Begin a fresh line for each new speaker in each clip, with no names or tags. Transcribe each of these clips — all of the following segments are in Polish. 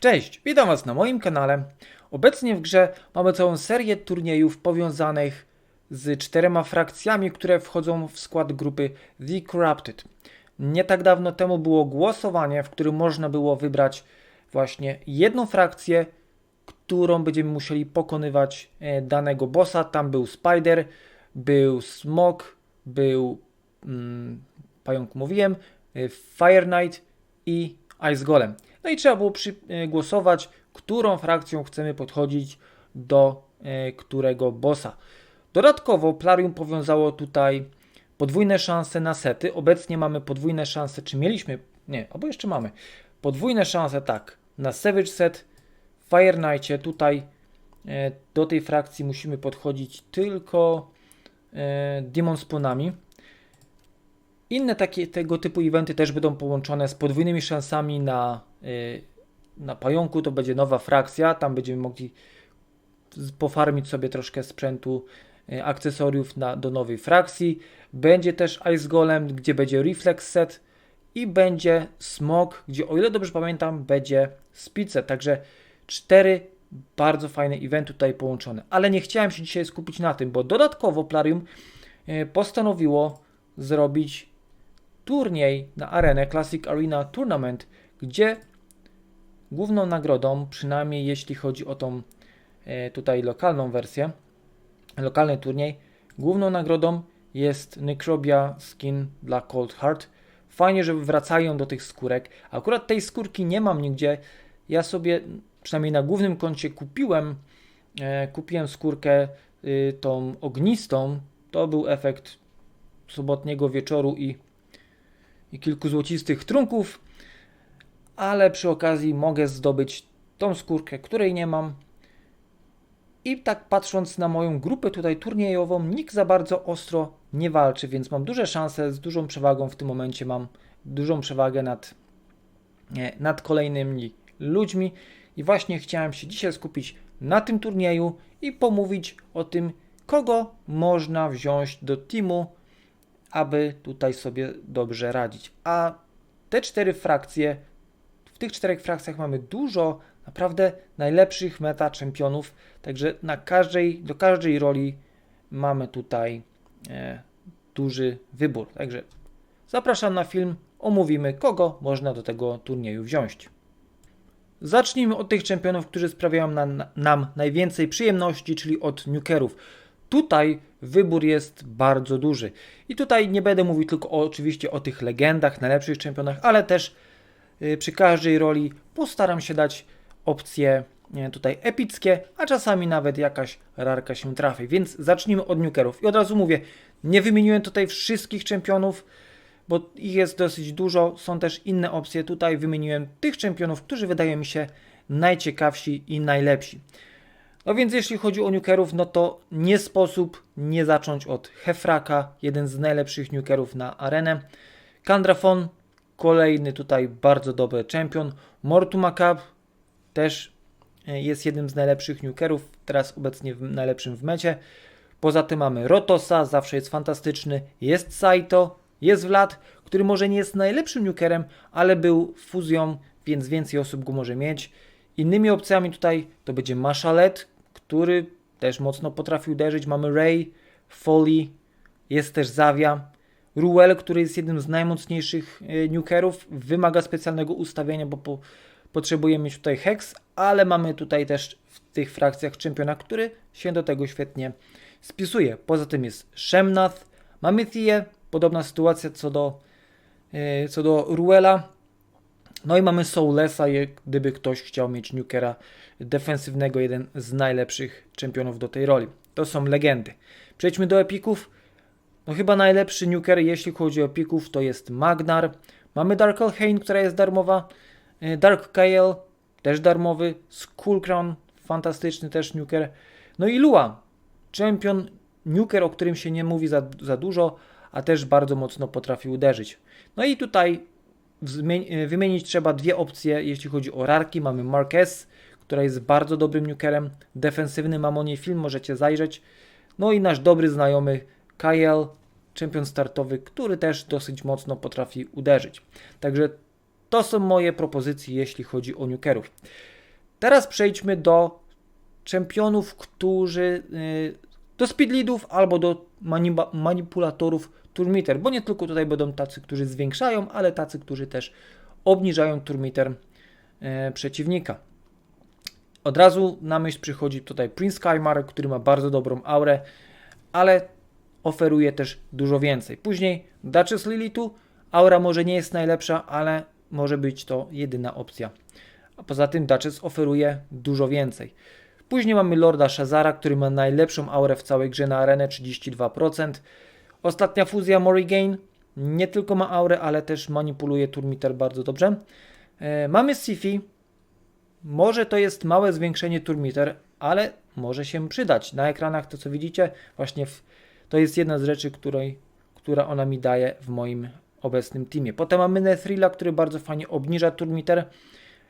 Cześć, witam Was na moim kanale. Obecnie w grze mamy całą serię turniejów powiązanych z czterema frakcjami, które wchodzą w skład grupy The Corrupted. Nie tak dawno temu było głosowanie, w którym można było wybrać właśnie jedną frakcję, którą będziemy musieli pokonywać e, danego bossa. Tam był Spider, był Smok, był mm, pająk mówiłem, y, Fire Knight i Ice Golem. No i trzeba było y, głosować, którą frakcją chcemy podchodzić do y, którego bossa. Dodatkowo Plarium powiązało tutaj podwójne szanse na sety. Obecnie mamy podwójne szanse, czy mieliśmy? Nie, albo jeszcze mamy. Podwójne szanse, tak, na Savage Set, Fire Knightie. Tutaj e, do tej frakcji musimy podchodzić tylko e, Demon Spawnami. Inne takie tego typu eventy też będą połączone z podwójnymi szansami na, na pająku. To będzie nowa frakcja. Tam będziemy mogli pofarmić sobie troszkę sprzętu, y, akcesoriów na, do nowej frakcji. Będzie też Ice Golem, gdzie będzie Reflex Set i będzie Smog, gdzie o ile dobrze pamiętam, będzie Speed Set. Także cztery bardzo fajne eventy tutaj połączone. Ale nie chciałem się dzisiaj skupić na tym, bo dodatkowo Plarium y, postanowiło zrobić turniej na arenę Classic Arena Tournament, gdzie główną nagrodą, przynajmniej jeśli chodzi o tą e, tutaj lokalną wersję, lokalny turniej, główną nagrodą jest Necrobia Skin dla Cold Heart. Fajnie, że wracają do tych skórek. Akurat tej skórki nie mam nigdzie. Ja sobie, przynajmniej na głównym koncie kupiłem, e, kupiłem skórkę y, tą ognistą. To był efekt sobotniego wieczoru i i kilku złocistych trunków, ale przy okazji mogę zdobyć tą skórkę, której nie mam. I tak patrząc na moją grupę tutaj turniejową, nikt za bardzo ostro nie walczy, więc mam duże szanse, z dużą przewagą w tym momencie mam dużą przewagę nad, nad kolejnymi ludźmi. I właśnie chciałem się dzisiaj skupić na tym turnieju i pomówić o tym, kogo można wziąć do teamu aby tutaj sobie dobrze radzić. A te cztery frakcje, w tych czterech frakcjach mamy dużo naprawdę najlepszych meta czempionów, także na każdej, do każdej roli mamy tutaj e, duży wybór. Także zapraszam na film, omówimy kogo można do tego turnieju wziąć. Zacznijmy od tych czempionów, którzy sprawiają nam, nam najwięcej przyjemności, czyli od nukerów. Tutaj wybór jest bardzo duży. I tutaj nie będę mówił tylko o, oczywiście o tych legendach, najlepszych czempionach, ale też przy każdej roli postaram się dać opcje nie, tutaj epickie, a czasami nawet jakaś rarka się trafi. Więc zacznijmy od nukerów. I od razu mówię, nie wymieniłem tutaj wszystkich czempionów, bo ich jest dosyć dużo. Są też inne opcje. Tutaj wymieniłem tych czempionów, którzy wydają mi się najciekawsi i najlepsi. No więc jeśli chodzi o nukerów, no to nie sposób nie zacząć od Hefraka, jeden z najlepszych nukerów na arenę. Kandrafon, kolejny tutaj bardzo dobry czempion. Mortumacab też e, jest jednym z najlepszych nukerów, teraz obecnie w, najlepszym w mecie. Poza tym mamy Rotosa, zawsze jest fantastyczny. Jest Saito, jest Vlad, który może nie jest najlepszym nukerem, ale był fuzją, więc więcej osób go może mieć. Innymi opcjami tutaj to będzie Mashalet, który też mocno potrafi uderzyć. Mamy Ray, Foley, jest też Zavia. Ruel, który jest jednym z najmocniejszych e, nukerów, wymaga specjalnego ustawienia, bo po, potrzebujemy mieć tutaj Hex, ale mamy tutaj też w tych frakcjach czempiona, który się do tego świetnie spisuje. Poza tym jest Shemnath, mamy Thie, podobna sytuacja co do, e, co do Ruela. No i mamy Soulessa, gdyby ktoś chciał mieć Nukera defensywnego, jeden z najlepszych czempionów do tej roli. To są legendy. Przejdźmy do epików. No chyba najlepszy Nuker, jeśli chodzi o epików, to jest Magnar. Mamy Dark Elhain, która jest darmowa. E, Dark Kael, też darmowy. Skullcrown, fantastyczny też Nuker. No i Lua, czempion Nuker, o którym się nie mówi za, za dużo, a też bardzo mocno potrafi uderzyć. No i tutaj Wzmie- wymienić trzeba dwie opcje, jeśli chodzi o rarki. Mamy Marquez, która jest bardzo dobrym nukerem. Defensywny mam o niej film, możecie zajrzeć. No i nasz dobry znajomy Kyle, czempion startowy, który też dosyć mocno potrafi uderzyć. Także To są moje propozycje, jeśli chodzi o nukerów. Teraz przejdźmy do czempionów, którzy y, do speedleadów albo do manipulatorów turmiter, bo nie tylko tutaj będą tacy, którzy zwiększają, ale tacy, którzy też obniżają turmiter e, przeciwnika. Od razu na myśl przychodzi tutaj Prince Kymar, który ma bardzo dobrą aurę, ale oferuje też dużo więcej. Później Duchess Lilitu, aura może nie jest najlepsza, ale może być to jedyna opcja. A poza tym Duchess oferuje dużo więcej. Później mamy Lorda Shazara, który ma najlepszą aurę w całej grze na arenę 32%. Ostatnia fuzja Morrigan nie tylko ma aurę, ale też manipuluje turmiter bardzo dobrze. E, mamy Sifi. Może to jest małe zwiększenie turmiter, ale może się przydać. Na ekranach to co widzicie, właśnie w, to jest jedna z rzeczy, której, która ona mi daje w moim obecnym teamie. Potem mamy Nethrilla, który bardzo fajnie obniża turmiter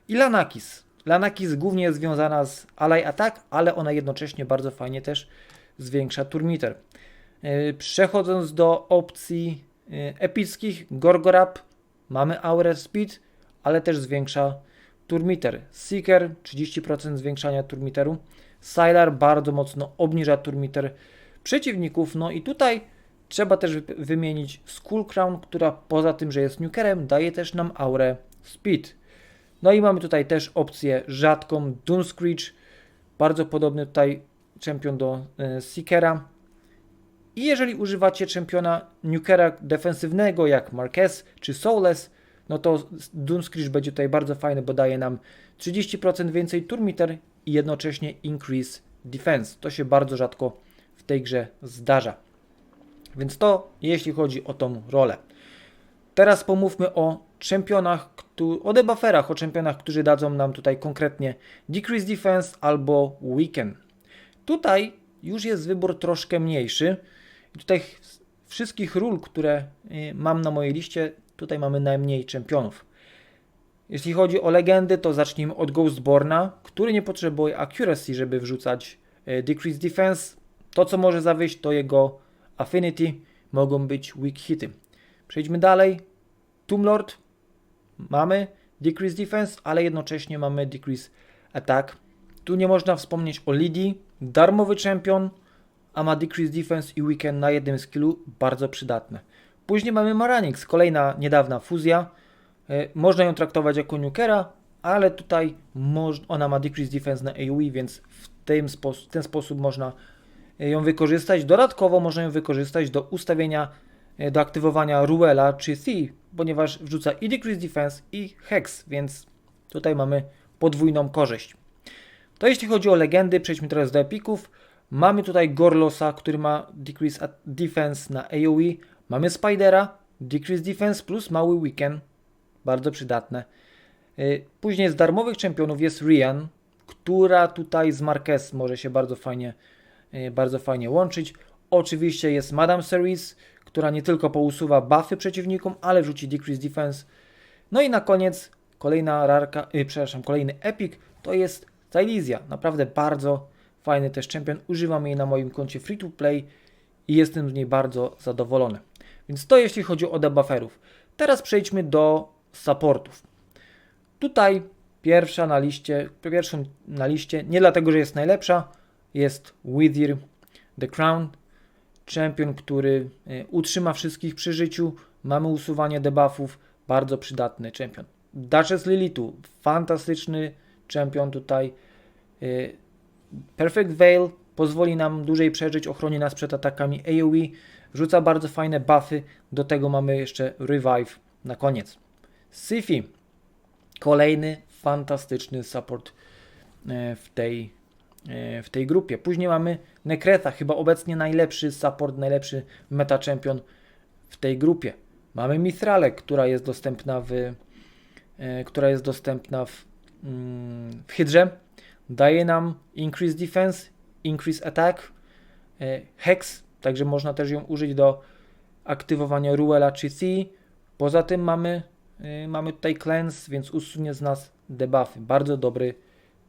i Lanakis. Lanakis głównie jest związana z Ally Attack, ale ona jednocześnie bardzo fajnie też zwiększa turmiter. Yy, Przechodząc do opcji yy, epickich, Gorgorap, mamy Aurę Speed, ale też zwiększa turmiter. Seeker 30% zwiększania turmiteru. Sylar bardzo mocno obniża turmiter przeciwników. No i tutaj trzeba też wy- wymienić Skull Crown, która poza tym, że jest nukerem, daje też nam aurę Speed. No i mamy tutaj też opcję rzadką Doomscreech, bardzo podobny tutaj czempion do e, Seekera. I jeżeli używacie czempiona nukera defensywnego jak Marquez czy Soulless, no to Doomscreech będzie tutaj bardzo fajny, bo daje nam 30% więcej turmiter i jednocześnie increase defense. To się bardzo rzadko tej grze zdarza. Więc to jeśli chodzi o tą rolę. Teraz pomówmy o czempionach, o debufferach, o czempionach, którzy dadzą nam tutaj konkretnie Decrease Defense albo Weaken. Tutaj już jest wybór troszkę mniejszy. Tutaj ch- wszystkich ról, które y, mam na mojej liście, tutaj mamy najmniej czempionów. Jeśli chodzi o legendy, to zacznijmy od Ghostborna, który nie potrzebuje accuracy, żeby wrzucać e, Decrease Defense. To, co może zawieść, to jego Affinity, mogą być weak hity. Przejdźmy dalej. Tomb Lord mamy Decrease Defense, ale jednocześnie mamy Decrease Attack. Tu nie można wspomnieć o Lidii, darmowy champion, a ma Decrease Defense i Weekend na jednym skillu, bardzo przydatne. Później mamy Maranix, kolejna niedawna fuzja. E, Można ją traktować jako nukera, ale tutaj ona ma Decrease Defense na AoE, więc w tym spos- ten sposób można ją wykorzystać. Dodatkowo można ją wykorzystać do ustawienia, e, do aktywowania Ruela czy Thea, ponieważ wrzuca i Decrease Defense i Hex, więc tutaj mamy podwójną korzyść. To jeśli chodzi o legendy, przejdźmy teraz do epików. Mamy tutaj Gorlosa, który ma Decrease Defense na AoE. Mamy Spidera, Decrease Defense plus mały Weekend, bardzo przydatne. Y, Później z darmowych czempionów jest Rian, która tutaj z Marquez może się bardzo fajnie, bardzo fajnie łączyć. Oczywiście jest Madame Series, która nie tylko pousuwa buffy przeciwnikom, ale wrzuci Decrease Defense. No i na koniec kolejna rarka, y, przepraszam, kolejny epic to jest Silesia. Naprawdę bardzo fajny też czempion. Używam jej na moim koncie free to play i jestem z niej bardzo zadowolony. Więc to jeśli chodzi o debufferów. Teraz przejdźmy do supportów. Tutaj pierwsza na liście, pierwszą na liście, nie dlatego, że jest najlepsza, jest Wither The Crown, champion, który e, utrzyma wszystkich przy życiu. Mamy usuwanie debuffów, bardzo przydatny champion. Duchess Lilitu, fantastyczny champion tutaj. E, Perfect Veil pozwoli nam dłużej przeżyć, ochroni nas przed atakami AoE, rzuca bardzo fajne buffy, do tego mamy jeszcze Revive na koniec. Sifi, kolejny fantastyczny support e, w tej, w tej grupie. Później mamy Nekretha, chyba obecnie najlepszy support, najlepszy meta champion w tej grupie. Mamy Mithrale, która jest dostępna w, e, która jest dostępna w, mm, w Hydrze. Daje nam increase defense, increase attack, e, hex, także można też ją użyć do aktywowania Ruela czy Thea. Poza tym mamy, mamy tutaj cleanse, więc usunie z nas debuffy. Bardzo dobry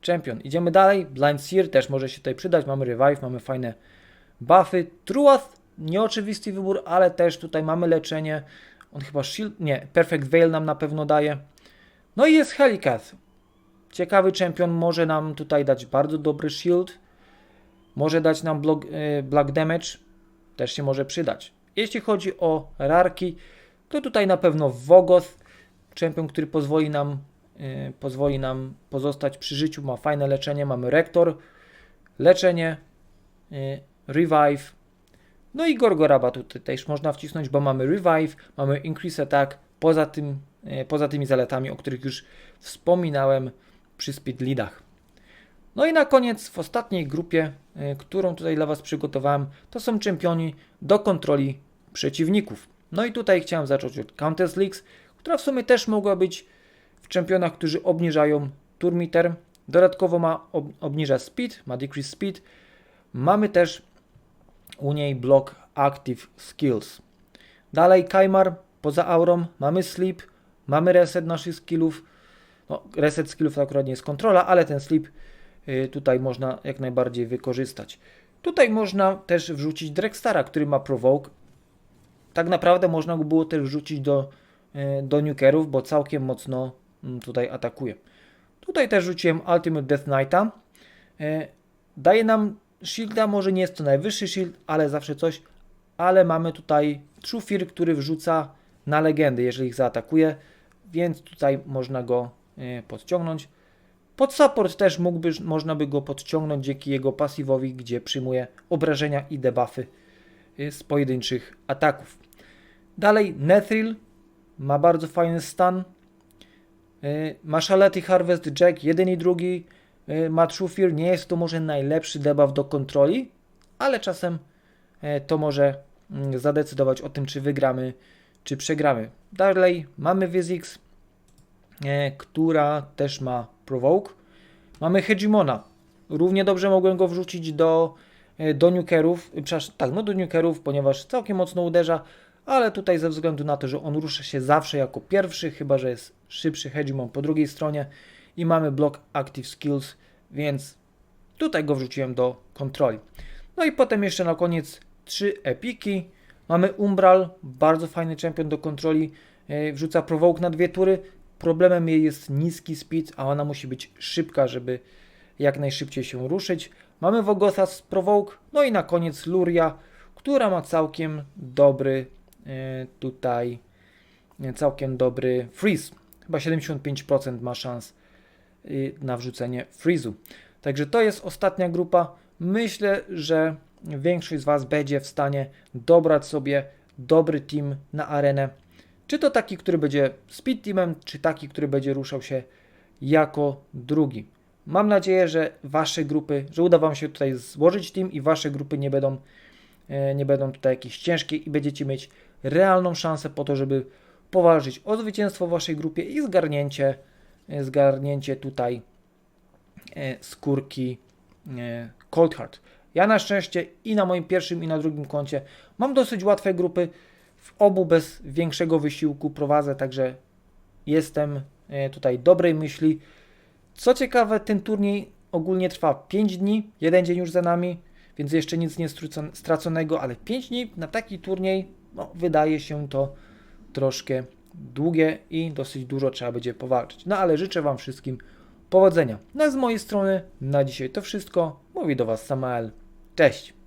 champion. Idziemy dalej. Blind Seer też może się tutaj przydać. Mamy revive, mamy fajne buffy. Truath, nieoczywisty wybór, ale też tutaj mamy leczenie. On chyba shield, nie, Perfect Veil nam na pewno daje. No i jest Helicath. Ciekawy czempion może nam tutaj dać bardzo dobry shield. Może dać nam block, black damage. Też się może przydać. Jeśli chodzi o rarki, to tutaj na pewno Vogoth. Czempion, który pozwoli nam, pozwoli nam pozostać przy życiu. Ma fajne leczenie. Mamy Rektor, leczenie, e, Revive. No i Gorgoraba tutaj też można wcisnąć, bo mamy Revive, mamy Increase Attack. Poza, tym, e, poza tymi zaletami, o których już wspominałem przy speed leadach. No i na koniec w ostatniej grupie, y, którą tutaj dla Was przygotowałem, to są czempioni do kontroli przeciwników. No i tutaj chciałem zacząć od Countess Leaks, która w sumie też mogła być w czempionach, którzy obniżają turmiter. Dodatkowo ma ob obniża speed, ma decrease speed. Mamy też u niej block active skills. Dalej Kaimar, poza aurą mamy sleep, mamy reset naszych skillów, no, reset skillów to akurat nie jest kontrola, ale ten sleep y, tutaj można jak najbardziej wykorzystać. Tutaj można też wrzucić Drexstara, który ma provoke. Tak naprawdę można go było też wrzucić do, y, do nukerów, bo całkiem mocno tutaj atakuje. Tutaj też rzuciłem Ultimate Death Knighta. Y, Daje nam shielda, może nie jest to najwyższy shield, ale zawsze coś. Ale mamy tutaj True Fear, który wrzuca na legendy, jeżeli ich zaatakuje, więc tutaj można go y, podciągnąć. Pod support też mógłby, można by go podciągnąć dzięki jego pasywowi, gdzie przyjmuje obrażenia i debuffy y, z pojedynczych ataków. Dalej Nethril ma bardzo fajny stan. Y, Ma Shalety Harvest Jack, jeden i drugi. Ma True Fear, nie jest to może najlepszy debuff do kontroli, ale czasem y, to może mm, zadecydować o tym, czy wygramy, czy przegramy. Dalej mamy Vizix, e, która też ma Provoke. Mamy Hegemona. Równie dobrze mogłem go wrzucić do, e, do nukerów, e, przepraszam, tak, no do nukerów, ponieważ całkiem mocno uderza, ale tutaj ze względu na to, że on rusza się zawsze jako pierwszy, chyba że jest szybszy Hegemon po drugiej stronie i mamy block Active Skills, więc tutaj go wrzuciłem do kontroli. No i potem jeszcze na koniec trzy epiki. Mamy Umbral, bardzo fajny czempion do kontroli, e, wrzuca Provoke na dwie tury. Problemem jej jest niski speed, a ona musi być szybka, żeby jak najszybciej się ruszyć. Mamy Vogotha z Provoke, no i na koniec Luria, która ma całkiem dobry tutaj, e, całkiem dobry freeze. Chyba 75% ma szans y, na wrzucenie freezu. Także to jest ostatnia grupa. Myślę, że większość z Was będzie w stanie dobrać sobie dobry team na arenę. Czy to taki, który będzie speed teamem, czy taki, który będzie ruszał się jako drugi. Mam nadzieję, że Wasze grupy, że uda Wam się tutaj złożyć team i Wasze grupy nie będą, e, nie będą tutaj jakieś ciężkie i będziecie mieć realną szansę po to, żeby powalczyć o zwycięstwo w Waszej grupie i zgarnięcie, e, zgarnięcie tutaj e, skórki e, Cold Heart. Ja na szczęście i na moim pierwszym i na drugim koncie mam dosyć łatwe grupy. W obu bez większego wysiłku prowadzę, także jestem e, tutaj dobrej myśli. Co ciekawe, ten turniej ogólnie trwa 5 dni, jeden dzień już za nami, więc jeszcze nic nie straconego, ale 5 dni na taki turniej no, wydaje się to troszkę długie i dosyć dużo trzeba będzie powalczyć. No ale życzę Wam wszystkim powodzenia. No a z mojej strony na dzisiaj to wszystko. Mówi do Was Samael. Cześć!